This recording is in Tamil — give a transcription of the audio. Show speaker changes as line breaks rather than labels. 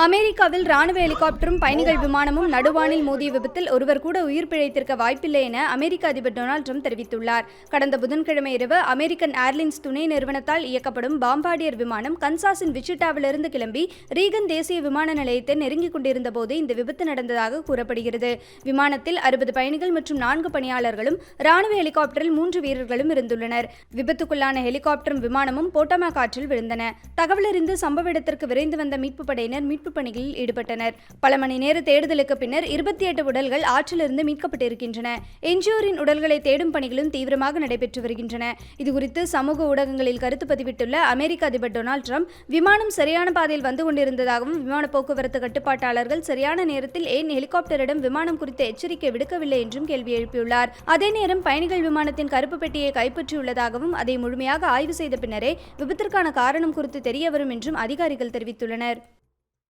அமெரிக்காவில் ராணுவ ஹெலிகாப்டரும் பயணிகள் விமானமும் நடுவானில் மோதிய விபத்தில் ஒருவர் கூட உயிர் பிழைத்திருக்க வாய்ப்பில்லை என அமெரிக்க அதிபர் டொனால்ட் ட்ரம்ப் தெரிவித்துள்ளார். கடந்த புதன்கிழமை இரவு அமெரிக்கன் ஏர்லைன்ஸ் துணை நிறுவனத்தால் இயக்கப்படும் பாம்பாடியர் விமானம் கன்சாஸின் விச்சிட்டாவிலிருந்து கிளம்பி ரீகன் தேசிய விமான நிலையத்தை நெருங்கிக் கொண்டிருந்த போது இந்த விபத்து நடந்ததாக கூறப்படுகிறது. விமானத்தில் அறுபது பயணிகள் மற்றும் நான்கு பணியாளர்களும் ராணுவ ஹெலிகாப்டரில் மூன்று வீரர்களும் இருந்துள்ளனர். விபத்துக்குள்ளான ஹெலிகாப்டரும் விமானமும் போட்டமா காற்றில் விழுந்தன. தகவலறிந்து சம்பவ இடத்திற்கு விரைந்து வந்த மீட்பு படையினர் மீட்பு பணிகளில் ஈடுபட்டனர். பல மணி நேர தேடுதலுக்கு பின்னர் இருபத்தி எட்டு உடல்கள் ஆற்றிலிருந்து மீட்கப்பட்டிருக்கின்றன. எஞ்சியோரின் உடல்களை தேடும் பணிகளும் தீவிரமாக நடைபெற்று வருகின்றன. இதுகுறித்து சமூக ஊடகங்களில் கருத்து பதிவிட்டுள்ள அமெரிக்க அதிபர் டொனால்ட் ட்ரம்ப் விமானம் சரியான பாதையில் வந்து கொண்டிருந்ததாகவும் விமான போக்குவரத்து கட்டுப்பாட்டாளர்கள் சரியான நேரத்தில் ஏன் ஹெலிகாப்டரிடம் விமானம் குறித்த எச்சரிக்கை விடுக்கவில்லை என்றும் கேள்வி எழுப்பியுள்ளார். அதே நேரம் பயணிகள் விமானத்தின் கருப்பு பெட்டியை கைப்பற்றியுள்ளதாகவும் அதை முழுமையாக ஆய்வு செய்த பின்னரே விபத்திற்கான காரணம் குறித்து தெரிய வரும் என்றும் அதிகாரிகள் தெரிவித்துள்ளனர்.